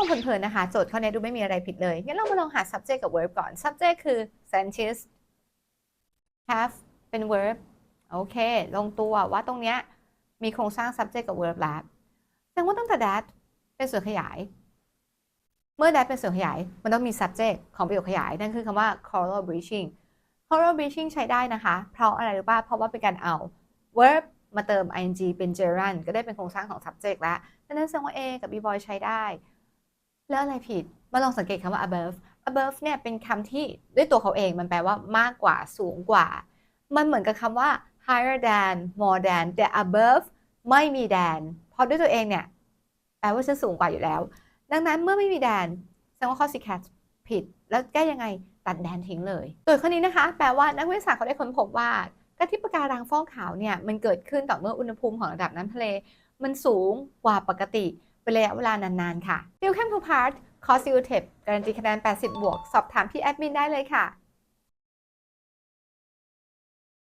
องเพลินๆนะคะ โจทย์ข้อนี้ดูไม่มีอะไรผิดเลยงั้นเรามาลองหา subject กับ verb ก่อน subject คือ scientist have เป็น verb โอเค ลงตัวว่าตรงเนี้ยมีโครงสร้าง subject กับ verb แล้วแสดงว่าตั้งแต่ that เป็นส่วนขยาย เมื่อ that เป็นส่วนขยาย มันต้องมี subject ของประโยคขยาย นั่นคือคำว่า coral breaching coral breaching ใช้ได้นะคะ เพราะอะไรรู้ป่ะเพราะว่าเป็นการเอา verb มาเติม ing เป็น gerund ก็ได้เป็นโครงสร้างของ subject แล้วดังนั้นแสดงว่า A กับ B boy ใช้ได้ แล้วอะไรผิดมาลองสังเกตคำว่า above above เนี่ยเป็นคำที่ด้วยตัวเขาเองมันแปลว่ามากกว่าสูงกว่า มันเหมือนกับคำว่า higher than more than แต่ above ไม่มี than เพราะด้วยตัวเองเนี่ยแปลว่าฉันสูงกว่าอยู่แล้ว ดังนั้นเมื่อไม่มี than แสดงว่าข้อ C cat ผิด แล้วแก้ยังไงตัด than ทิ้งเลยโดยข้อนี้นะคะ แปลว่านักวิทยาศาสตร์เขาได้ค้นพบว่าการที่ปะการังฟอกขาวเนี่ยมันเกิดขึ้นต่อเมื่ออุณหภูมิของระดับน้ำทะเล มันสูงกว่าปกติ เป็นระยะเวลานานๆ ค่ะ Welcome to Part Course u t e p การันตีคะแนน 80 บวก สอบถามที่แอดมินได้เลยค่ะ